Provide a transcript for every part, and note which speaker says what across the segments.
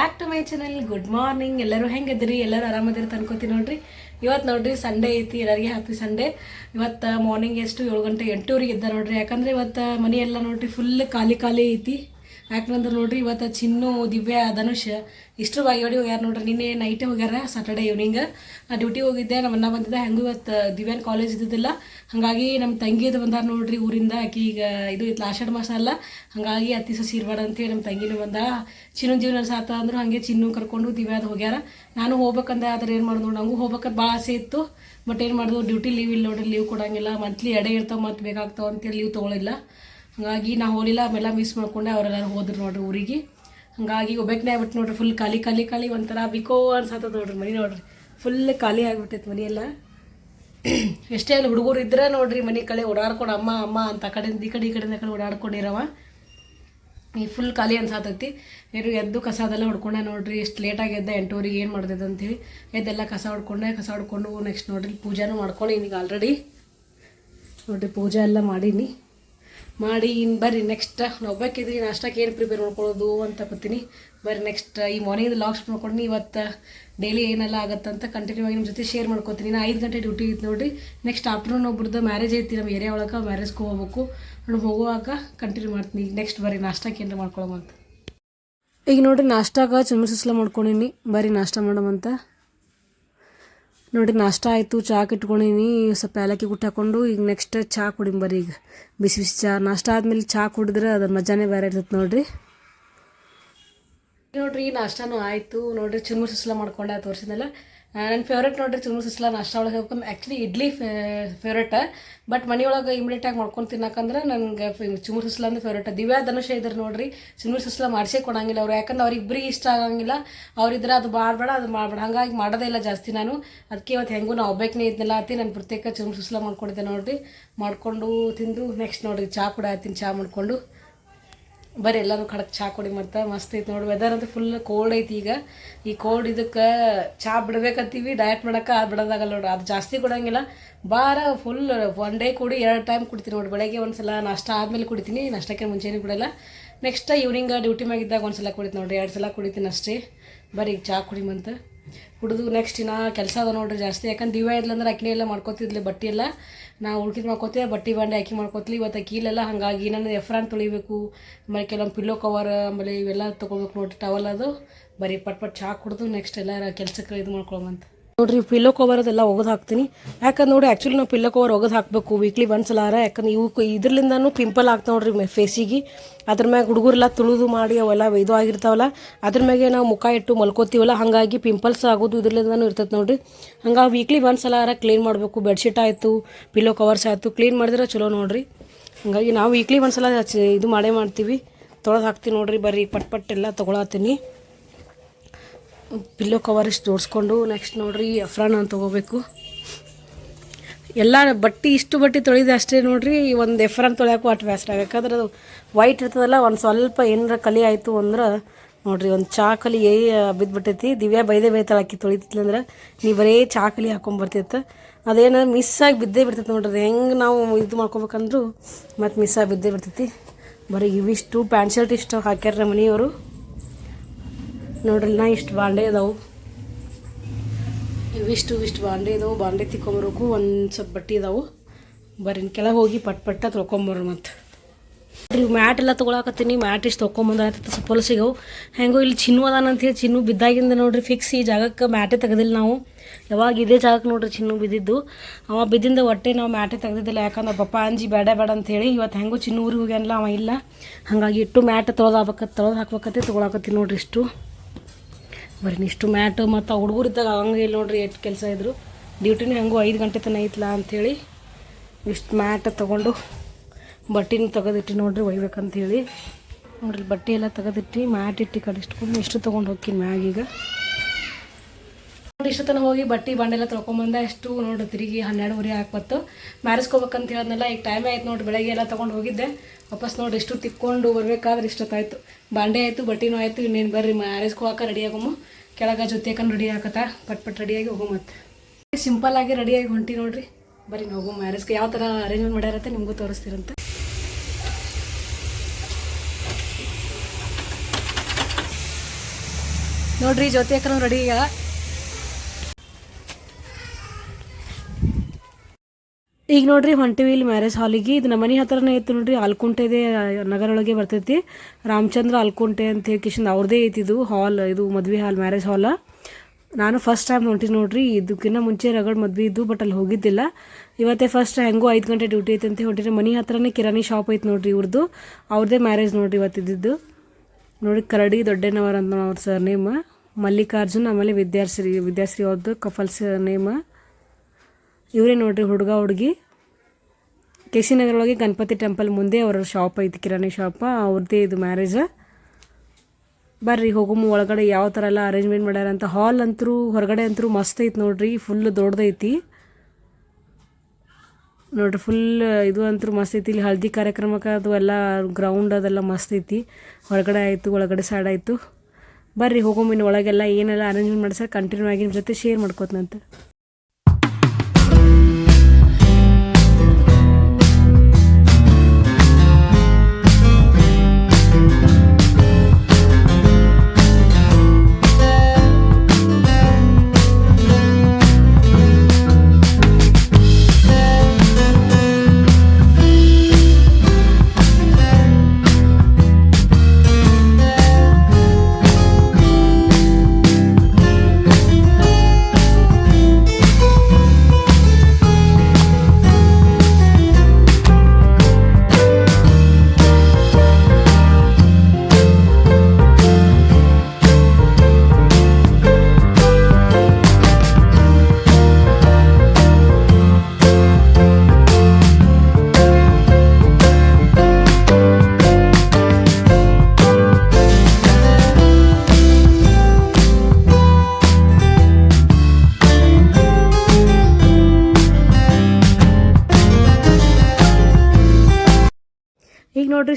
Speaker 1: Back to my channel good morning ಎಲ್ಲರೂ ಹೆಂಗಿದ್ರಿ ಎಲ್ಲರೂ ಆರಾಮದಿರಿ ಅನ್ಕೋತೀನಿ ನೋಡ್ರಿ. ಇವತ್ತು ನೋಡ್ರಿ ಸಂಡೇ ಐತಿ, ಎಲ್ಲರಿಗೆ ಹ್ಯಾಪಿ ಸಂಡೇ ಇವತ್ತು ಮಾರ್ನಿಂಗ್ ಎಷ್ಟು ಏಳು ಗಂಟೆ ಎಂಟೂರಿಗೆ ಇದ್ದ ನೋಡ್ರಿ. ಯಾಕಂದ್ರೆ ಇವತ್ತು ಮನೆ ಎಲ್ಲ ನೋಡ್ರಿ ಫುಲ್ ಖಾಲಿ ಖಾಲಿ ಐತಿ. ಯಾಕಂದ್ರೆ ನೋಡ್ರಿ, ಇವತ್ತು ಚಿನ್ನು, ದಿವ್ಯ, ಧನುಷ್. ಇಷ್ಟರ ಬಾಗಿ ಹೊಡಿ ಹೋಗ್ಯಾರ ನೋಡ್ರಿ. ನಿನ್ನೆ ನೈಟೇ ಹೋಗ್ಯಾರ ಸಾಟರ್ಡೆ ಈವ್ನಿಂಗ್ ಡ್ಯೂಟಿ ಹೋಗಿದ್ದೆ ನಮ್ಮ ಅಣ್ಣ ಬಂದಿದ್ದೆ, ಹೆಂಗೂ ಇವತ್ತು ದಿವ್ಯಾನ್ ಕಾಲೇಜ್ ಇದ್ದಿದ್ದಿಲ್ಲ. ಹಾಗಾಗಿ ನಮ್ಮ ತಂಗಿದು ಬಂದಾರ ನೋಡ್ರಿ ಊರಿಂದ. ಆಕಿ ಈಗ ಇದು ಇತ್ತು ಆಷಾಢ ಮಾಸ ಅಲ್ಲ. ಹಾಗಾಗಿ ಅತ್ತಿ ಸಸಿ ಇರಬೇಡ ಅಂತೇಳಿ ನಮ್ಮ ತಂಗಿನೂ ಬಂದ. ಚಿನ್ನು ಜೀವನ ಸಾತ ಅಂದ್ರು ಹಾಗೆ ಚಿನ್ನು ಕರ್ಕೊಂಡು ದಿವ್ಯಾದ ಹೋಗ್ಯಾರ. ನಾನು ಹೋಗ್ಬೇಕಂದ್ರೆ ಆದ್ರೆ ಏನು ಮಾಡೋದು ನಂಗೂ ಹೋಗ್ಬೇಕಂತ ಭಾಳ ಆಸೆ ಇತ್ತು. ಬಟ್ ಏನು ಮಾಡೋದು ಡ್ಯೂಟಿ ಲೀವ್ ಇಲ್ಲ ನೋಡ್ರಿ ಲೀವ್ ಕೊಡಂಗಿಲ್ಲ. ಮಂತ್ಲಿ ಎಡೆ ಇರ್ತಾವೆ ಮತ್ತೆ ಬೇಕಾಗ್ತಾವ ಅಂತೇಳಿ ಲೀವ್ ತೊಗೊಳಿಲ್ಲ. ಹಾಗಾಗಿ ನಾ ಹೋಲಿಲ್ಲ ಅವೆಲ್ಲ ಮಿಸ್ ಮಾಡ್ಕೊಂಡೆ ಅವರೆಲ್ಲರೂ ಹೋದ್ರು ನೋಡ್ರಿ ಊರಿಗೆ. ಹಾಗಾಗಿ ಒಬ್ಬಾಕಿನೇ ಆಗ್ಬಿಟ್ಟು ನೋಡ್ರಿ ಫುಲ್ ಖಾಲಿ ಖಾಲಿ ಖಾಲಿ ಒಂಥರ ಬಿಕೋ ಅನ್ಸತ್ತದ ನೋಡ್ರಿ ಮನೆ ನೋಡ್ರಿ. ಫುಲ್ ಖಾಲಿ ಮನೆ ಮನೆಯೆಲ್ಲ. ಎಷ್ಟೇ ಅಲ್ಲಿ ಹುಡುಗರು ಇದ್ರೆ ನೋಡ್ರಿ ಮನೆ ಕಡೆ ಓಡಾಡ್ಕೊಂಡು ಅಮ್ಮ ಅಮ್ಮ ಅಂತ ಆ ಕಡೆಯಿಂದ ಈ ಕಡೆ, ಈ ಕಡೆಯಿಂದ ಕಡೆ ಓಡಾಡ್ಕೊಂಡಿರವ. ಈ ಫುಲ್ ಖಾಲಿ ಅನ್ಸಾತೈತಿ. ಏನು ಎದ್ದು ಕಸ ಅದೆಲ್ಲ ಹೊಡ್ಕೊಂಡೆ ನೋಡ್ರಿ, ಎಷ್ಟು ಲೇಟಾಗಿ ಎದ್ದೆ ಎಂಟೂವರೆಗೆ ಏನು ಮಾಡ್ದಿದ್ದು ಅಂತೇಳಿ. ಎದ್ದೆಲ್ಲ ಕಸ ಹೊಡ್ಕೊಂಡೆ, ಕಸ ಹೊಡ್ಕೊಂಡು ನೆಕ್ಸ್ಟ್ ನೋಡ್ರಿ ಪೂಜಾನು ಮಾಡ್ಕೊಂಡು ಈಗ ಆಲ್ರೆಡಿ ನೋಡ್ರಿ ಪೂಜೆ ಎಲ್ಲ ಮಾಡೀನಿ. ಮಾಡಿ ಇನ್ನು ಬರ್ರಿ ನೆಕ್ಸ್ಟ್ ನಾವು ಒಬ್ಬಾಕಿದ್ರಿ, ನಾಷ್ಟಕ್ಕೆ ಏನು ಪ್ರಿಪೇರ್ ಮಾಡ್ಕೊಳ್ಳೋದು ಅಂತ ಕೂತೀನಿ. ಬರ್ರಿ ನೆಕ್ಸ್ಟ್ ಈ ಮಾರ್ನಿಂಗ್ ಲಾಕ್ಸ್ ಮಾಡ್ಕೊಂಡು ಇವತ್ತು ಡೈಲಿ ಏನೆಲ್ಲ ಆಗುತ್ತಂತ ಕಂಟಿನ್ಯೂ ಆಗಿ ನಿಮ್ಮ ಜೊತೆ ಶೇರ್ ಮಾಡ್ಕೊತೀನಿ. ನಾ ಐದು ಗಂಟೆ ಡ್ಯೂಟಿ ಇತ್ತು ನೋಡಿರಿ. ನೆಕ್ಸ್ಟ್ ಆಫ್ಟರ್ನೂನ್ ಒಬ್ರದ್ದು ಮ್ಯಾರೇಜ್ ಐತಿ ನಮ್ಮ ಏರಿಯಾ ಒಳಗೆ ಮ್ಯಾರೇಜ್ಗೆ ಹೋಗ್ಬೇಕು. ನೋಡಿ ಹೋಗುವಾಗ ಕಂಟಿನ್ಯೂ ಮಾಡ್ತೀನಿ. ನೆಕ್ಸ್ಟ್ ಬರ್ರಿ, ನಾಷ್ಟಕ್ಕೆ ಏನು ಮಾಡ್ಕೊಳ್ಳೋಣ ಅಂತ. ಈಗ ನೋಡಿರಿ, ನಾಷ್ಟಾಗ ಮಾಡ್ಕೊಂಡಿನಿ ಮಾಡ್ಕೊಂಡೀನಿ. ಬರ್ರಿ, ನಾಷ್ಟ ಮಾಡೋಮಂತ ನೋಡಿ, ನಾಷ್ಟ ಆಯಿತು ಚಾಕ್ ಇಟ್ಕೊಂಡೀನಿ ಸ್ವಲ್ಪ ಏಲಕ್ಕಿ ಗುಟ್ಟು ಹಾಕೊಂಡು ಈಗ ನೆಕ್ಸ್ಟ್ ಚಹಾ ಕುಡಿಮ್ ಬರ್ರಿ ಈಗ. ಬಿಸಿ ಬಿಸಿ ಚಹಾ ನಾಷ್ಟ ಆದ್ಮೇಲೆ ಚಹಾ ಕುಡಿದ್ರೆ ಅದ್ರ ಮಜಾನೇ ಬೇರೆ ಇರ್ತೈತೆ ನೋಡ್ರಿ. ನೋಡ್ರಿ ನಾಷ್ಟಾನು ಆಯಿತು. ನೋಡ್ರಿ, ಚುರುಮುರು ಸುಸ್ಲ ಮಾಡ್ಕೊಂಡೆ, ತೋರಿಸಿದ್ನಲ್ಲ. ನನ್ನ ಫೇವ್ರೇಟ್ ನೋಡ್ರಿ ಚುರುಮುರು ಸುಸ್ಲ ನಾಷ್ಟ ಒಳಗೆ ಹೇಳ್ಕೊಂಡು ಆ್ಯಕ್ಚುಲಿ ಇಡ್ಲಿ ಫೇವ್ರೇಟ ಬಟ್ ಮನೆಯೊಳಗೆ ಇಮಿಡಿಯೇಟಾಗಿ ಮಾಡ್ಕೊಂಡು ತಿನ್ನಕಂದ್ರೆ ನನಗೆ ಚುಮುರು ಸುಸ್ಲ ಅಂದ್ರೆ ಫೇವ್ರೇಟ್ ದಿವ್ಯಾ ಧನುಷ ಇದ್ರು ನೋಡ್ರಿ ಚುಮುರು ಸುಸ್ಲ ಮಾಡಿಸೇ ಕೊಡಂಗಿಲ್ಲ ಅವ್ರು. ಯಾಕಂದ್ರೆ ಅವ್ರಿಗೆ ಇಬ್ಬರಿಗೆ ಇಷ್ಟ ಆಗಂಗಿಲ್ಲ. ಅವ್ರಿದ್ರೆ ಅದು ಮಾಡಬೇಡ ಅದು ಮಾಡಬೇಡ. ಹಾಗಾಗಿ ಮಾಡೋದೇ ಇಲ್ಲ ಜಾಸ್ತಿ ನಾನು. ಅದಕ್ಕೆ ಇವತ್ತು ಹೆಂಗೂ ನಾವು ಒಬ್ಬಾಕಿನೇ ಇದ್ನಲ್ಲ ಅತಿ ನಾನು ಪ್ರತ್ಯೇಕ ಚುರುಮುರು ಸುಸ್ಲ ಮಾಡ್ಕೊಂಡಿದ್ದೆ ನೋಡ್ರಿ. ಮಾಡಿಕೊಂಡು ತಿಂದು ನೆಕ್ಸ್ಟ್ ನೋಡ್ರಿ ಚಹಾ ಕೂಡ ಆಯ್ತೀನಿ ಚಹಾ ಮಾಡ್ಕೊಂಡು. ಬರ್ರಿ ಎಲ್ಲರೂ ಖಡಕ್ ಚಹಾ ಕುಡಿ ಮತ್ತೆ ಮಸ್ತ್ ಐತಿ ನೋಡಿ. ವೆದರ್ ಅಂತ ಫುಲ್ ಕೋಲ್ಡ್ ಐತಿ ಈಗ. ಈ ಕೋಲ್ಡ್ ಇದಕ್ಕೆ ಚಹಾ ಬಿಡ್ಬೇಕಂತೀವಿ ಡಯಟ್ ಮಾಡಕ್ಕೆ ಅದು ಬಿಡೋದಾಗಲ್ಲ ನೋಡಿ. ಅದು ಜಾಸ್ತಿ ಕೊಡೋಂಗಿಲ್ಲ. ಬಾರ ಫುಲ್ ಒನ್ ಡೇ ಕುಡಿ ಎರಡು ಟೈಮ್ ಕುಡಿತೀನಿ ನೋಡಿ. ಬೆಳಗ್ಗೆ ಒಂದು ಸಲ ನಾಷ್ಟ ಆದಮೇಲೆ ಕುಡಿತೀನಿ, ನಾಷ್ಟಕ್ಕೆ ಮುಂಚೆನೇ ಕುಡಿಯಲ್ಲ. ನೆಕ್ಸ್ಟ್ ಈವ್ನಿಂಗ್ ಡ್ಯೂಟಿ ಮ್ಯಾಗಿದ್ದಾಗ ಒಂದು ಸಲ ಕುಡಿತೀನಿ ನೋಡಿ ಎರಡು ಸಲ ಕುಡಿತೀನಿ ಅಷ್ಟೇ. ಬರೀ ಈಗ ಚಹಾ ಕುಡಿಮಂತ ಕುಡಿದು ನೆಕ್ಸ್ಟ್ ಇನ್ನ ಕೆಲಸ ಅದ ನೋಡ್ರಿ ಜಾಸ್ತಿ. ಯಾಕಂದ್ರೆ ದಿವ ಇದ್ಲಂದ್ರೆ ಅಕ್ಕಿ ಎಲ್ಲ ಮಾಡ್ಕೋತಿದ್ಲಿ ಬಟ್ಟೆ ಎಲ್ಲ. ನಾ ಉಳ್ಕಿದ್ ಮಾಡ್ಕೋತೀವಿ ಬಟ್ಟೆ ಬಂಡೆ ಅಕ್ಕಿ ಮಾಡ್ಕೋತೀವಿ ಇವತ್ತು ಅಕ್ಕಿಲೆಲ್ಲ ಹಾಗಾಗಿ ನಾನು ಎಫ್ರಾನ್ ತೊಳಿಬೇಕು. ಆಮೇಲೆ ಕೆಲವೊಂದು ಪಿಲ್ಲೋ ಕವರ್ ಆಮೇಲೆ ಇವೆಲ್ಲ ತೊಗೊಬೇಕು ನೋಡ್ರಿ ಟವಲ್ ಅದು. ಬರೀ ಪಟ್ ಪಟ್ ಚಾ ಕುಡಿದು ನೆಕ್ಸ್ಟ್ ಎಲ್ಲ ಕೆಲಸಕ್ಕೆ ಇದು ಮಾಡ್ಕೊಳಮಂತ ನೋಡ್ರಿ ಪಿಲ್ಲೋ ಕವರ್ ಅದೆಲ್ಲ ಒಗೆದು ಹಾಕ್ತೀನಿ. ಯಾಕಂದ್ರೆ ನೋಡಿ ಆ್ಯಕ್ಚುಲಿ ನಾವು ಪಿಲ್ಲೋ ಕವರ್ ಒಗೆದು ಹಾಕಬೇಕು ವೀಕ್ಲಿ ಒಂದ್ಸಲಾರ ಯಾಕಂದ್ರೆ ಇವು ಇದ್ರಲಿಂದನೂ ಪಿಂಪಲ್ ಆಗ್ತಾವೆ ನೋಡ್ರಿ ಫೇಸಿಗೆ ಅದ್ರ ಮ್ಯಾಗ ಹುಡುಗರೆಲ್ಲ ತುಳಿದು ಮಾಡಿ ಅವೆಲ್ಲ ಇದು ಆಗಿರ್ತಾವಲ್ಲ, ಅದ್ರ ಮ್ಯಾಗೆ ನಾವು ಮುಖ ಇಟ್ಟು ಮಲ್ಕೋತೀವಲ್ಲ, ಹಾಗಾಗಿ ಪಿಂಪಲ್ಸ್ ಆಗೋದು ಇದ್ರಲಿಂದನೂ ಇರ್ತೈತೆ ನೋಡ್ರಿ. ಹಂಗಾಗಿ ವೀಕ್ಲಿ ಒಂದ್ಸಲಾರ ಕ್ಲೀನ್ ಮಾಡಬೇಕು. ಬೆಡ್ಶೀಟ್ ಆಯಿತು ಪಿಲ್ಲೋ ಕವರ್ಸ್ ಆಯಿತು ಕ್ಲೀನ್ ಮಾಡಿದ್ರೆ ಚಲೋ ನೋಡ್ರಿ. ಹಾಗಾಗಿ ನಾವು ವೀಕ್ಲಿ ಒಂದ್ಸಲ ಇದು ಮಾಡೇ ಮಾಡ್ತೀವಿ. ತೊಳೆದು ಹಾಕ್ತೀವಿ ನೋಡ್ರಿ, ಬರ್ರಿ, ಪಟ್ ಪಟ್ ಎಲ್ಲ ತೊಗೊಳತ್ತೀನಿ ಪಿಲ್ಲೋ ಕವರ್ ಇಷ್ಟು ಜೋಡಿಸ್ಕೊಂಡು ನೆಕ್ಸ್ಟ್ ನೋಡಿರಿ ಎಫ್ರಾನ್ ಅಂತ ತೊಗೋಬೇಕು. ಎಲ್ಲ ಬಟ್ಟೆ ಇಷ್ಟು ಬಟ್ಟೆ ತೊಳೆದು ಅಷ್ಟೇ ನೋಡಿರಿ, ಒಂದು ಎಫ್ರಾನ್ ತೊಳೆಯೋಕು ಅಷ್ಟು ಬೇಸರ ಯಾಕಂದ್ರೆ ಅದು ವೈಟ್ ಇರ್ತದಲ್ಲ, ಒಂದು ಸ್ವಲ್ಪ ಏನಾರ ಕಲಿ ಆಯಿತು ಅಂದ್ರೆ ನೋಡಿರಿ ಒಂದು ಚಾ ಕಲಿ ಏ ಬಿದ್ದುಬಿಟ್ಟೈತಿ ದಿವ್ಯಾ ಬೈದೆ ಬೈತಾಳೆ ಅಕ್ಕಿ ಅಂದ್ರೆ ನೀವು ಬರೀ ಚಾ ಕಲಿ ಹಾಕೊಂಬರ್ತಿತ್ತು ಅದೇನು ಮಿಸ್ ಆಗಿ ಬಿದ್ದೇ ಬಿಡ್ತೈತೆ ನೋಡ್ರಿ ಹೆಂಗೆ ನಾವು ಇದು ಮಾಡ್ಕೋಬೇಕಂದ್ರೂ ಮತ್ತು ಮಿಸ್ ಆಗಿ ಬಿದ್ದೇ ಬಿಡ್ತೈತಿ. ಬರೀ ಇವಿಷ್ಟು ಪ್ಯಾಂಟ್ ಶರ್ಟ್ ಇಷ್ಟು ಹಾಕ್ಯಾರ ಮನೆಯವರು. ನೋಡ್ರಿ, ನಾ ಇಷ್ಟು ಬಾಂಡೆ ಅದಾವು. ಇವಿಷ್ಟು ಇಷ್ಟು ಬಾಂಡೆ ಇದಾವೆ ಬಾಂಡೆ ತಿಕ್ಕೊಂಬರ್ಬೇಕು, ಒಂದು ಸ್ವಲ್ಪ ಬಟ್ಟೆ ಇದಾವೆ ಬರೀನ್ ಕೆಳಗೆ ಹೋಗಿ ಪಟ್ ಪಟ್ಟ ತೊಳ್ಕೊಂಬರ್ರಿ ಮತ್ತು. ನೋಡ್ರಿ ಮ್ಯಾಟ್ ಎಲ್ಲ ತೊಗೊಳಕತ್ತೀನಿ. ಮ್ಯಾಟ್ ಇಷ್ಟು ತೊಗೊಂಬಂದ ಸಪೋಲ್ ಸಿಗವು ಹೆಂಗೋ ಇಲ್ಲಿ ಚಿನ್ನು ಅದಾನ ಅಂತೇಳಿ ಚಿನ್ನು ಬಿದ್ದಾಗಿಂದ ನೋಡ್ರಿ ಫಿಕ್ಸ್ ಈ ಜಾಗಕ್ಕೆ ಮ್ಯಾಟೆ ತೆಗೆದಿಲ್ಲ ನಾವು. ಯಾವಾಗ ಇದೇ ಜಾಗಕ್ಕೆ ನೋಡ್ರಿ ಚಿನ್ನು ಬಿದ್ದಿದ್ದು. ಅವ ಬಿದ್ದಿಂದ ಹೊಟ್ಟೆ ನಾವು ಮ್ಯಾಟೆ ತೆಗೆದಿದ್ದಿಲ್ಲ. ಯಾಕಂದ್ರೆ ಪಪ್ಪ ಅಂಜಿ ಬೇಡ ಬೇಡ ಅಂತೇಳಿ ಇವತ್ತು ಹೆಂಗೋ ಚಿನ್ನು ಊರಿಗೆ ಹೋಗ್ಯಾನಲ್ಲ ಅವ ಇಲ್ಲ. ಹಾಗಾಗಿ ಇಟ್ಟು ಮ್ಯಾಟ್ ತೊಳೆದು ತೊಳೆದು ಹಾಕ್ಬೇಕತ್ತೆ ತೊಗೊಳಕತ್ತೀನಿ ನೋಡ್ರಿ ಇಷ್ಟು. ಬರ್ರಿ ಇಷ್ಟು ಮ್ಯಾಟ್ ಮತ್ತು ಹುಡುಗರು ಇದ್ದಾಗ ಹಂಗೆ ಇಲ್ಲಿ ನೋಡ್ರಿ ಎಷ್ಟು ಕೆಲಸ ಇದ್ರು. ಡ್ಯೂಟಿನೂ ಹೆಂಗು ಐದು ಗಂಟೆ ತನಕ ಐತ್ಲ ಅಂಥೇಳಿ ಇಷ್ಟು ಮ್ಯಾಟ್ ತೊಗೊಂಡು ಬಟ್ಟೆನ ತೆಗೆದಿಟ್ಟು ನೋಡ್ರಿ ಒಯ್ಬೇಕಂತೇಳಿ. ನೋಡ್ರಿ ಬಟ್ಟೆ ಎಲ್ಲ ತೆಗೆದಿಟ್ಟು ಮ್ಯಾಟ್ ಇಟ್ಟು ಕಡೆ ಇಷ್ಟಕೊಂಡು ಇಷ್ಟು ತೊಗೊಂಡು ಹೋಗ್ತೀನಿ ಮ್ಯಾಗೀಗ. ನೋಡಿ ಇಷ್ಟು ತನಕ ಹೋಗಿ ಬಟ್ಟೆ ಬಂಡೆಲ್ಲ ತೊಳ್ಕೊಂಬಂದೆ ಎಷ್ಟು ನೋಡ್ರಿ ತಿರುಗಿ ಹನ್ನೆರಡುವರೆ ಹಾಕ್ಬತ್ತು ಮ್ಯಾರಿಸ್ಕೋಬೇಕಂತ ಹೇಳದ್ನಲ್ಲ, ಈಗ ಟೈಮ್ ಆಯ್ತು ನೋಡ್ರಿ ಬೆಳಗ್ಗೆ ಎಲ್ಲ ತೊಗೊಂಡು ಹೋಗಿದ್ದೆ. ವಾಪಸ್ ನೋಡ್ರಿ ಇಷ್ಟು ತಿಕ್ಕೊಂಡು ಬರಬೇಕಾದ್ರೆ ಇಷ್ಟೊತ್ತಾಯ್ತು. ಬಾಂಡೆ ಆಯಿತು, ಬಟ್ಟೆನೂ ಆಯಿತು, ಇನ್ನೇನು ಬರ್ರಿ ಮ್ಯಾರೇಜ್ಗೆ ಹೋಗಕ್ಕೆ ರೆಡಿ ಆಗೋಮು ಕೆಳಗೆ ಜೊತೆ ರೆಡಿ ಆಗತ್ತ, ಪಟ್ ಪಟ್ ರೆಡಿಯಾಗಿ ಹೋಗೋ ಮತ್ತೆ. ಸಿಂಪಲ್ ಆಗಿ ರೆಡಿಯಾಗಿ ಹೊಂಟಿ ನೋಡ್ರಿ. ಬರ್ರಿ, ಹೋಗು ಮ್ಯಾರೇಜ್ಗೆ ಯಾವ ಥರ ಅರೇಂಜ್ಮೆಂಟ್ ಮಾಡ್ಯಾರತ್ತೆ ನಿಮಗೂ ತೋರಿಸ್ತೀರಂತೆ. ನೋಡ್ರಿ ಜೊತೆ ರೆಡಿ ಈಗ. ಈಗ ನೋಡ್ರಿ ಹೊಂಟಿವಿ ಇಲ್ಲಿ ಮ್ಯಾರೇಜ್ ಹಾಲಿಗೆ ಇದು ನಮ್ಮ ಮನೆ ಹತ್ರನೇ ಐತಿ ನೋಡ್ರಿ ಆಲ್ಕುಂಟೆ ಇದೆ ನಗರೊಳಗೆ ಬರ್ತೈತಿ. ರಾಮಚಂದ್ರ ಆಲ್ಕುಂಟೆ ಅಂತ ಹೇಳಿ ಕಿಶನ್ ಅವ್ರದೇ ಐತಿ ಇದು ಹಾಲ್ ಇದು ಮದ್ವೆ ಹಾಲ್ ಮ್ಯಾರೇಜ್ ಹಾಲ್ ನಾನು ಫಸ್ಟ್ ಟೈಮ್ ಹೊಂಟಿನಿ ನೋಡ್ರಿ ಇದಕ್ಕಿಂತ ಮುಂಚೆ ರಗಡ್ ಮದ್ವೆ ಇದ್ದು ಬಟ್ ಅಲ್ಲಿ ಹೋಗಿದ್ದಿಲ್ಲ. ಇವತ್ತೇ ಫಸ್ಟ್ ಹೆಂಗೋ ಐದು ಗಂಟೆ ಡ್ಯೂಟಿ ಐತೆ ಅಂತ ಹೊಂಟಿನಿ. ಮನೆ ಹತ್ರನೇ ಕಿರಾಣಿ ಶಾಪ್ ಐತೆ ನೋಡ್ರಿ ಇವ್ರದ್ದು ಅವ್ರದೇ ಮ್ಯಾರೇಜ್ ನೋಡ್ರಿ ಇವತ್ತಿದ್ದು ನೋಡಿ ಕರಡಿ ದೊಡ್ಡನವರ್ ಅಂತ ಅವ್ರ ಸರ್ ನೇಮ್ ಮಲ್ಲಿಕಾರ್ಜುನ್ ಆಮೇಲೆ ವಿದ್ಯಾಶ್ರೀ ವಿದ್ಯಾಶ್ರೀ ಅವ್ರದ್ದು ಕಫಲ್ಸ್ ನೇಮ್ ಇವರೇ ನೋಡ್ರಿ ಹುಡುಗ, ಹುಡುಗಿ. ಕೆ ಸಿ ಗಣಪತಿ ಟೆಂಪಲ್ ಮುಂದೆ ಅವ್ರ ಶಾಪ್ ಐತಿ, ಕಿರಾಣಿ ಶಾಪ ಅವ್ರದ್ದೇ ಇದು ಮ್ಯಾರೇಜ ಬರ್ರಿ ಹೋಗಮ್ಮ ಒಳಗಡೆ ಯಾವ ಥರ ಎಲ್ಲ ಅರೇಂಜ್ಮೆಂಟ್ ಮಾಡ್ಯಾರ ಅಂತ. ಹಾಲ್ ಅಂತರೂ, ಹೊರಗಡೆ ಅಂತರೂ ಮಸ್ತ್ ಐತಿ ನೋಡ್ರಿ. ಫುಲ್ ದೊಡ್ಡದೈತಿ. ನೋಡ್ರಿ ಫುಲ್ ಇದು ಅಂತೂ ಮಸ್ತ್ ಐತಿ. ಇಲ್ಲಿ ಹಳದಿ ಕಾರ್ಯಕ್ರಮಕ್ಕೆ ಅದು ಎಲ್ಲ ಗ್ರೌಂಡ್ ಅದೆಲ್ಲ ಮಸ್ತ್ ಐತಿ. ಹೊರಗಡೆ ಆಯಿತು, ಒಳಗಡೆ ಸೈಡ್ ಆಯಿತು. ಬರ್ರಿ ಹೋಗೋ ಇನ್ನು ಒಳಗೆಲ್ಲ ಏನೆಲ್ಲ ಅರೇಂಜ್ಮೆಂಟ್ ಮಾಡ್ಸಾರ ಕಂಟಿನ್ಯೂ ಆಗಿ ನಿಮ್ಮ ಜೊತೆ ಶೇರ್ ಮಾಡ್ಕೋತನಂತೆ.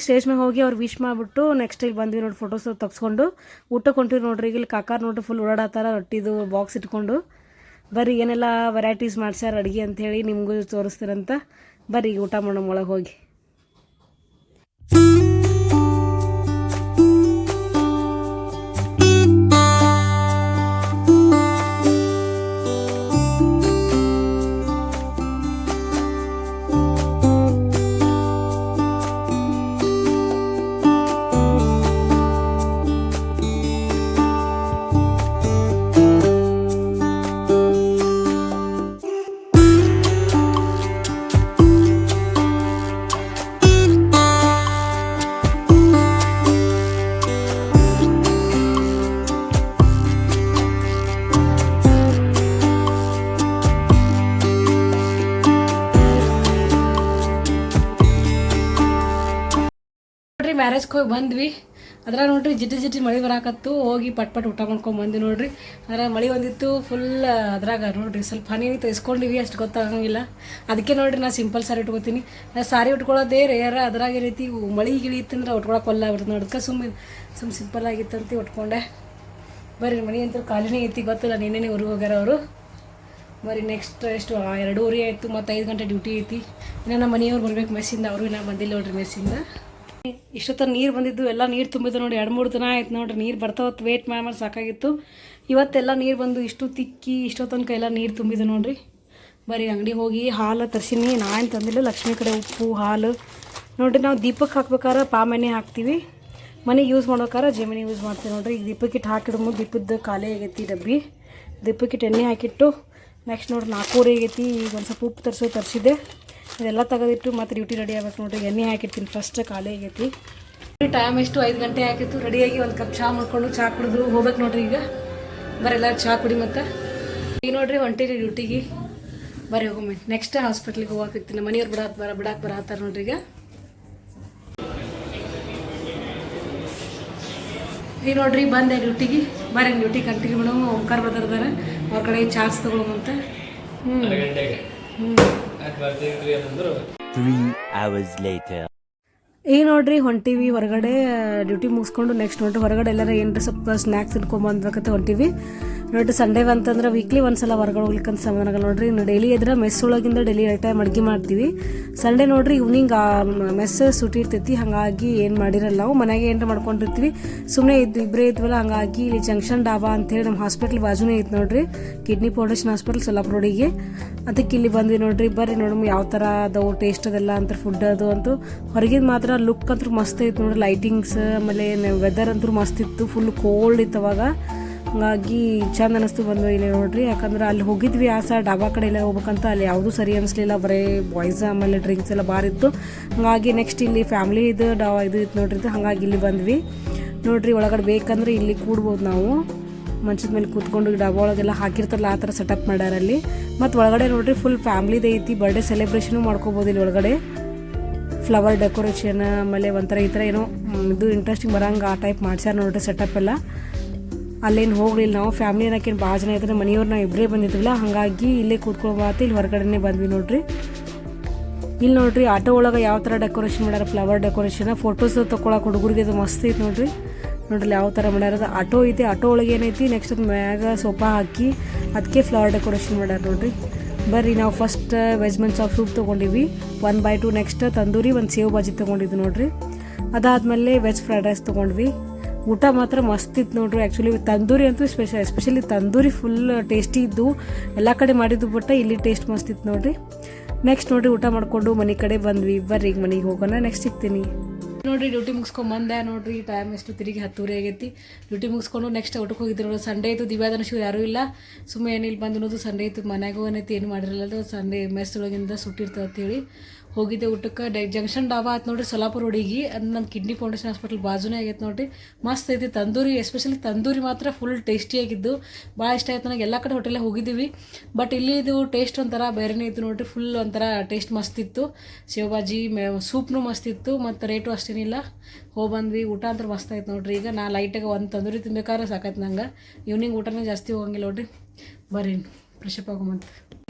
Speaker 1: ಸ್ಟೇಜ್ ಮೇಲೆ ಹೋಗಿ ಅವ್ರು ವಿಶ್ ಮಾಡಿಬಿಟ್ಟು ನೆಕ್ಸ್ಟ್ ಇಲ್ಲಿ ಬಂದ್ವಿ ನೋಡಿ ಫೋಟೋಸ್ ತೆಗ್ಸ್ಕೊಂಡು. ಊಟಕ್ಕೆ ಹೊಂಟಿವಿ ನೋಡ್ರಿ ಈಗ ಇಲ್ಲಿ ಕಾಕಾರ ನೋಡ್ರಿ ಫುಲ್ ಓಡಾಡತ್ತಾರ, ರೊಟ್ಟಿದು ಬಾಕ್ಸ್ ಇಟ್ಕೊಂಡು. ಬರ್ರಿ, ಏನೆಲ್ಲ ವೆರೈಟೀಸ್ ಮಾಡ್ಸ್ಯಾರ ಅಡುಗೆ ಅಂಥೇಳಿ ನಿಮಗೂ ತೋರಿಸ್ತೀರಂತ. ಬರ್ರಿ ಊಟ ಮಾಡೋಣ ಒಳಗೆ ಹೋಗಿ. ನೋಡ್ರಿ ಮ್ಯಾರೇಜ್ಗೆ ಹೋಗಿ ಬಂದ್ವಿ. ಅದ್ರ ನೋಡ್ರಿ, ಜಿಟಿ ಜಿಟಿ ಮಳೆ ಬರಾಕತ್ತು. ಹೋಗಿ ಪಟ್ ಪಟ್ ಊಟ ಮಾಡ್ಕೊಂಡ್ ಬಂದ್ವಿ ನೋಡ್ರಿ. ಅದ್ರ ಮಳೆ ಬಂದಿತ್ತು ಫುಲ್ ಅದ್ರಾಗ ನೋಡ್ರಿ, ಸ್ವಲ್ಪ ಹನಿ ತೆಗೆಸ್ಕೊಂಡಿವಿ ಅಷ್ಟು ಗೊತ್ತಾಗಂಗಿಲ್ಲ. ಅದಕ್ಕೆ ನೋಡ್ರಿ, ನಾ ಸಿಂಪಲ್ ಸಾರಿ ಉಟ್ಕೋತೀನಿ. ಸಾರಿ ಉಟ್ಕೊಳ್ಳೋದೇ ರೇರ ಅದ್ರಾಗ ರೀತಿ ಮಳೆ ಗಿಳಿ ಇತ್ತಂದ್ರೆ ಉಟ್ಕೊಳಕ್ಕೆ ಒಲ್ಲ ಬಿಡ್ತು ನೋಡ್ಕ ಸುಮ್ಮನೆ ಸುಮ್ಮ ಸಿಂಪಲ್ ಆಗಿತ್ತಂತ ಉಟ್ಕೊಂಡೆ. ಬರ್ರಿ, ಮನೆ ಅಂತೂ ಖಾಲಿನೇ ಐತಿ, ಗೊತ್ತಿಲ್ಲ ನೀನೇನೆ ಊರಿಗೆ ಹೋಗ್ಯಾರ ಅವರು. ಬರೀ ನೆಕ್ಸ್ಟ್ ಎಷ್ಟು ಎರಡೂವರೆ ಆಯಿತು ಮತ್ತು ಐದು ಗಂಟೆ ಡ್ಯೂಟಿ ಐತಿ. ಇನ್ನು ನಮ್ಮ ಮನೆಯವ್ರು ಬರ್ಬೇಕು, ಮೆಸ್ಸಿಂದ, ಅವರು ಇನ್ನೂ ಬಂದಿಲ್ಲ ನೋಡ್ರಿ, ಮೆಸ್ಸಿಂದ. ಇಷ್ಟೊತ್ತ ನೀರು ಬಂದಿದ್ದು, ಎಲ್ಲ ನೀರು ತುಂಬಿದ್ದು ನೋಡಿ, ಎರಡು ಮೂರು ದಿನ ಆಯ್ತು ನೋಡ್ರಿ, ನೀರು ಬರ್ತಾವತ್ತು ವೇಟ್ ಮಾಡಿ ಸಾಕಾಗಿತ್ತು. ಇವತ್ತೆಲ್ಲ ನೀರು ಬಂದು ಇಷ್ಟು ತಿಕ್ಕಿ, ಇಷ್ಟೊತ್ತನಕ ಎಲ್ಲ ನೀರು ತುಂಬಿದ್ದು ನೋಡ್ರಿ. ಬರೀ ಅಂಗಡಿ ಹೋಗಿ ಹಾಲು ತರ್ಸಿನಿ ನಾನು ತಂದಿಲ್ಲ, ಲಕ್ಷ್ಮಿ ಕಡೆ ಉಪ್ಪು, ಹಾಲು. ನೋಡ್ರಿ, ನಾವು ದೀಪಕ್ಕೆ ಹಾಕ್ಬೇಕಾದ್ರೆ ಪಾಮ್ ಎಣ್ಣೆ ಹಾಕ್ತೀವಿ. ಮನೆಗೆ ಯೂಸ್ ಮಾಡ್ಬೇಕಾದ್ರೆ ಜಮೀನಿ ಯೂಸ್ ಮಾಡ್ತೀವಿ ನೋಡ್ರಿ. ಈಗ ದೀಪಕ್ಕಿಟ್ಟು ಹಾಕಿಡ್ಮು ದೀಪದ ಖಾಲಿ ಆಗೈತಿ ಡಬ್ಬಿ. ದೀಪಕ್ಕಿಟ್ಟು ಎಣ್ಣೆ ಹಾಕಿಟ್ಟು ನೆಕ್ಸ್ಟ್ ನೋಡ್ರಿ ನಾಲ್ಕೂವರೆ ಆಗೈತಿ, ಈಗ ಒಂದು ಸ್ವಲ್ಪ ಉಪ್ಪು ತರಿಸೋ, ತರಿಸಿದ್ದೆ. ಇದೆಲ್ಲ ತೆಗೆದಿಟ್ಟು ಮತ್ತೆ ಡ್ಯೂಟಿ ರೆಡಿ ಆಗ್ಬೇಕು ನೋಡ್ರಿ. ಎಣ್ಣೆ ಹಾಕಿರ್ತೀನಿ ಫಸ್ಟ್ ಖಾಲಿ ಆಗೈತಿ. ಟೈಮ್ ಎಷ್ಟು? ಐದು ಗಂಟೆ ಆಗಿತ್ತು. ರೆಡಿಯಾಗಿ ಒಂದು ಕಪ್ ಚಹಾ ಮಾಡ್ಕೊಂಡು ಚಹಾ ಕುಡಿದ್ರು. ಹೋಗ್ಬೇಕು ನೋಡ್ರಿ ಈಗ. ಬರೆಲ್ಲ ಚಹಾ ಕುಡಿ ಮತ್ತೆ. ಈಗ ನೋಡ್ರಿ, ಹೊಂಟಿರಿ ಡ್ಯೂಟಿಗೆ ಬರೀ ಹೋಗೊಮ್ಮೆ ನೆಕ್ಸ್ಟ್ ಹಾಸ್ಪಿಟ್ಲಿಗೆ ಹೋಗಕ್ಕೆ ನಮ್ಮ ಮನೆಯವ್ರು ಬಿಡಾತ್ ಬರ ಬಿಡಾಕ್ ಬರತ್ತಾರ ನೋಡ್ರಿ ಈಗ. ಈಗ ನೋಡ್ರಿ, ಬಂದೆ ಡ್ಯೂಟಿಗೆ ಬರೀ ಡ್ಯೂಟಿ ಕಂಟಿನ್ಯೂ ಮಾಡೋಣ. ಓಂಕಾರ ಬರ್ದಾರ ಅವ್ರ ಕಡೆ ಚಾರ್ಜ್ ತಗೊಳಮಂತ ಹ್ಞೂ ಹ್ಞೂ ಈಗ ನೋಡ್ರಿ ಹೊಂಟಿವಿ ಹೊರಗಡೆ ಡ್ಯೂಟಿ ಮುಗಿಸ್ಕೊಂಡು ನೆಕ್ಸ್ಟ್ ನೋಡ್ರಿ ಹೊರಗಡೆ ಎಲ್ಲಾರ ಏನಾರ ಸ್ವಲ್ಪ ಸ್ನ್ಯಾಕ್ಸ್ ತಿನ್ಕೊಂಬಂದ್ಬೇಕಂತ ಹೊಂಟಿವಿ ನೋಡ್ರಿ ಸಂಡೇ ಬಂತಂದ್ರೆ ವೀಕ್ಲಿ ಒಂದ್ಸಲ ಹೊರಗಡೆ ಹೋಗ್ಲಿಕ್ಕಂತ ಸಮಾಧಾನ ನೋಡ್ರಿ. ಡೈಲಿ ಇದ್ರೆ ಮೆಸ್ ಒಳಗಿಂದ ಡೈಲಿ ಟೈಮ್ ಅಡುಗೆ ಮಾಡ್ತೀವಿ. ಸಂಡೇ ನೋಡ್ರಿ ಇವ್ನಿಂಗ್ ಮೆಸ್ ಸುಟಿ ಇರ್ತೈತಿ. ಹಾಗಾಗಿ ಏನು ಮಾಡಿರಲ್ಲ ನಾವು. ಮನೆಗೆ ಏನಾರ ಮಾಡ್ಕೊಂಡಿರ್ತೀವಿ. ಸುಮ್ಮನೆ ಇದ್ದು ಇಬ್ಬರೇ ಇದ್ವಲ್ಲ, ಹಂಗಾಗಿ ಇಲ್ಲಿ ಜಂಕ್ಷನ್ ಡಾಬಾ ಅಂತೇಳಿ ನಮ್ಮ ಹಾಸ್ಪಿಟ್ಲ್ ಬಾಜುನೇ ಇತ್ತು ನೋಡ್ರಿ. ಕಿಡ್ನಿ ಫೌಂಡೇಶನ್ ಹಾಸ್ಪಿಟಲ್ ಸೊಲ್ಲಾಪುರ ರೋಡಿಗೆ ಅದಕ್ಕೆ ಇಲ್ಲಿ ಬಂದ್ವಿ ನೋಡ್ರಿ. ಬರ್ರಿ ನೋಡಮ್ ಯಾವ ಥರ ಅದಾವು ಟೇಸ್ಟ್ ಅದೆಲ್ಲ ಅಂತ ಫುಡ್ ಅದು ಅಂತೂ. ಹೊರಗಿನ ಮಾತ್ರ ಲುಕ್ ಅಂತೂ ಮಸ್ತ್ ಐತೆ ನೋಡ್ರಿ. ಲೈಟಿಂಗ್ಸ್ ಆಮೇಲೆ ವೆದರ್ ಅಂತೂ ಮಸ್ತ್ ಇತ್ತು. ಫುಲ್ ಕೋಲ್ಡ್ ಇತ್ತು ಅವಾಗ. ಹಂಗಾಗಿ ಚಂದ ಅನಿಸ್ತು ಬಂದು ಇಲ್ಲಿ ನೋಡ್ರಿ. ಯಾಕಂದ್ರೆ ಅಲ್ಲಿ ಹೋಗಿದ್ವಿ ಆ ಸರ್ ಡಾಬಾ ಕಡೆ ಎಲ್ಲ ಹೋಗ್ಬೇಕಂತ, ಅಲ್ಲಿ ಯಾವುದೂ ಸರಿ ಅನಿಸ್ಲಿಲ್ಲ, ಬರೀ ಬಾಯ್ಸ್ ಆಮೇಲೆ ಡ್ರಿಂಕ್ಸ್ ಎಲ್ಲ ಬಾರಿತ್ತು ಹಂಗಾಗಿ ನೆಕ್ಸ್ಟ್ ಇಲ್ಲಿ ಫ್ಯಾಮಿಲಿ ಇದು ಡಾ ಇದು ಇತ್ತು ನೋಡ್ರಿ ಹಂಗಾಗಿ ಇಲ್ಲಿ ಬಂದ್ವಿ. ನೋಡ್ರಿ ಒಳಗಡೆ ಬೇಕಂದ್ರೆ ಇಲ್ಲಿ ಕೂಡ್ಬೋದು ನಾವು. ಮಂಚದ ಮೇಲೆ ಕೂತ್ಕೊಂಡು ಡಬ್ಬ ಒಳಗೆಲ್ಲ ಹಾಕಿರ್ತಾರಲ್ಲ, ಆ ಥರ ಸೆಟಪ್ ಮಾಡ್ಯಾರ ಅಲ್ಲಿ. ಮತ್ತು ಒಳಗಡೆ ನೋಡ್ರಿ ಫುಲ್ ಫ್ಯಾಮ್ಲಿದು ಐತಿ. ಬರ್ಡೇ ಸೆಲೆಬ್ರೇಷನು ಮಾಡ್ಕೋಬೋದು ಇಲ್ಲಿ ಒಳಗಡೆ. ಫ್ಲವರ್ ಡೆಕೋರೇಷನ್ ಆಮೇಲೆ ಒಂಥರ ಈ ಥರ ಏನೋ ಇದು ಇಂಟ್ರೆಸ್ಟಿಂಗ್ ಬರಂಗೆ ಆ ಟೈಪ್ ಮಾಡ್ಸ್ಯಾರ ನೋಡ್ರಿ ಸೆಟಪ್ ಎಲ್ಲ. ಅಲ್ಲೇನು ಹೋಗ್ಲಿಲ್ಲ ನಾವು ಫ್ಯಾಮಿಲಿ ಅನ್ನೋಕೇನು ಭಾಳ ಜನ ಇದ್ರೆ ಮನೆಯವ್ರು ನಾವು ಇಬ್ಬರೇ ಬಂದಿದ್ವಿಲ್ಲ, ಹಾಗಾಗಿ ಇಲ್ಲೇ ಕೂತ್ಕೊಳ್ಬಾರ್ದು ಇಲ್ಲಿ ಹೊರಗಡೆನೇ ಬಂದ್ವಿ ನೋಡ್ರಿ. ಇಲ್ಲಿ ನೋಡ್ರಿ ಆಟೋ ಒಳಗೆ ಯಾವ ಥರ ಡೆಕೋರೇಷನ್ ಮಾಡ್ಯಾರ ಫ್ಲವರ್ ಡೆಕೋರೇಷನ್ ಫೋಟೋಸ್ ತೊಗೊಳಕ್ಕೆ ಹುಡುಗರಿಗೆ ಅದು ಮಸ್ತ್ ಐತೆ ನೋಡ್ರಿ. ನೋಡ್ರಿ ಯಾವ ಥರ ಮಾಡ್ಯಾರ ಆಟೋ ಐತಿ, ಆಟೋ ಒಳಗೆ ಏನೈತಿ ನೆಕ್ಸ್ಟ್ ಅದು ಮ್ಯಾಗ ಸೋಫಾ ಹಾಕಿ ಅದಕ್ಕೆ ಫ್ಲವರ್ ಡೆಕೋರೇಷನ್ ಮಾಡ್ಯಾರ ನೋಡ್ರಿ. ಬರ್ರಿ ನಾವು first veg of soup ತೊಗೊಂಡಿವಿ one by two next tandoori, ಒಂದು ಸೇವ್ ಬಾಜಿ ತೊಗೊಂಡಿದ್ದು ನೋಡ್ರಿ. ಅದಾದಮೇಲೆ ವೆಜ್ ಫ್ರೈಡ್ ರೈಸ್ ತೊಗೊಂಡ್ವಿ. ಊಟ ಮಾತ್ರ ಮಸ್ತ್ ಇತ್ತು ನೋಡ್ರಿ. ಆ್ಯಕ್ಚುಲಿ ತಂದೂರಿ ಅಂತೂ special especially tandoori full tasty ಇದ್ದು, ಎಲ್ಲ ಕಡೆ ಮಾಡಿದ್ದು ಬಟ್ ಇಲ್ಲಿ ಟೇಸ್ಟ್ ಮಸ್ತ್ ಇತ್ತು ನೋಡ್ರಿ. ನೆಕ್ಸ್ಟ್ ನೋಡ್ರಿ ಊಟ ಮಾಡಿಕೊಂಡು ಮನೆ ಕಡೆ ಬಂದ್ವಿ. ಬರ್ರಿ ಈಗ ಮನೆಗೆ ಹೋಗೋಣ ನೆಕ್ಸ್ಟ್ ಸಿಗ್ತೀನಿ. ನೋಡ್ರಿ ಡ್ಯೂಟಿ ಮುಗಿಸ್ಕೊಂಡು ಬಂದೆ ನೋಡ್ರಿ. ಟೈಮ್ ಎಷ್ಟು ತಿರುಗಿ ಹತ್ತೂರಿ ಆಗೈತಿ. ಡ್ಯೂಟಿ ಮುಗಿಸ್ಕೊಂಡು ನೆಕ್ಸ್ಟ್ ಊಟಕ್ಕೆ ಹೋಗಿದ್ರು ನೋಡಿ ಸಂಡೇ ಇತ್ತು ದಿವ್ಯಾದನ ಶಿವ ಯಾರೂ ಇಲ್ಲ. ಸುಮ್ಮನೆ ಏನಿಲ್ಲ ಬಂದು ಅನ್ನೋದು ಸಂಡೇ ಇತ್ತು ಮನೆಗೂ ಏನೈತಿ, ಏನು ಮಾಡಿರಲ್ಲ ಸಂಡೇ ಮೆಸ್ ಒಳಗಿಂದ ಸುಟ್ಟಿರ್ತದೆ ಅಂತೇಳಿ ಹೋಗಿದ್ದೆ ಊಟಕ್ಕೆ. ಡೈ ಜಂಕ್ಷನ್ ಡಾಬಾ ಆಯ್ತು ನೋಡಿರಿ, ಸೊಲಾಪುರ ಹುಡುಗಿ. ಅದು ನಮ್ಮ ಕಿಡ್ನಿ ಫೌಂಡೇಶನ್ ಹಾಸ್ಪಿಟಲ್ ಬಾಜುನೇ ಆಗೈತೆ ನೋಡ್ರಿ. ಮಸ್ತ್ ಐತಿ ತಂದೂರಿ, ಎಸ್ಪೆಷಲಿ ತಂದೂರಿ ಮಾತ್ರ ಫುಲ್ ಟೇಸ್ಟಿಯಾಗಿದ್ದು ಭಾಳ ಇಷ್ಟ ಆಯ್ತು ನನಗೆ. ಎಲ್ಲ ಕಡೆ ಹೋಟೆಲ್ ಹೋಗಿದ್ದೀವಿ. ಬಟ್ ಇಲ್ಲಿ ಇದು ಟೇಸ್ಟ್ ಒಂಥರ ಬೇರೆನೇ ಇತ್ತು ನೋಡಿರಿ. ಫುಲ್ ಒಂಥರ ಟೇಸ್ಟ್ ಮಸ್ತ್ ಇತ್ತು. ಶಿವಭಾಜಿ ಮೇ ಸೂಪ್ನು ಮಸ್ತ್ ಇತ್ತು. ಮತ್ತು ರೇಟು ಅಷ್ಟೇನಿಲ್ಲ. ಹೋಗಿ ಬಂದ್ವಿ. ಊಟ ಅಂದ್ರೆ ಮಸ್ತ್ ಆಯ್ತು ನೋಡ್ರಿ. ಈಗ ನಾ ಲೈಟಾಗಿ ಒಂದು ತಂದೂರಿ ತಿನ್ಬೇಕಾದ್ರೆ ಸಾಕಾಯ್ತು ನಂಗೆ. ಈವ್ನಿಂಗ್ ಊಟನೇ ಜಾಸ್ತಿ ಹೋಗಂಗಿಲ್ಲ ನೋಡ್ರಿ. ಬರ್ರಿ ಫ್ರೆಶಪ್ ಆಗೋಮಂತ.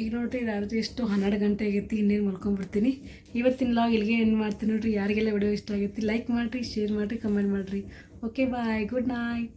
Speaker 1: ಈಗ ನೋಡ್ರಿ ರಾತ್ರಿ ಎಷ್ಟು ಹನ್ನೆರಡು ಗಂಟೆ ಆಗೈತಿ, ಇನ್ನೇನು ಮಲ್ಕೊಂಡ್ಬಿಡ್ತೀನಿ ಇವತ್ತಿನ ಲಾಗ್ ಇಲ್ಲಿಗೆ ಏನು ಮಾಡ್ತೀನಿ ನೋಡ್ರಿ. ಯಾರಿಗೆಲ್ಲ ವಿಡಿಯೋ ಇಷ್ಟ ಆಗೈತಿ ಲೈಕ್ ಮಾಡಿರಿ ಶೇರ್ ಮಾಡಿರಿ ಕಮೆಂಟ್ ಮಾಡಿರಿ. Okay bye good night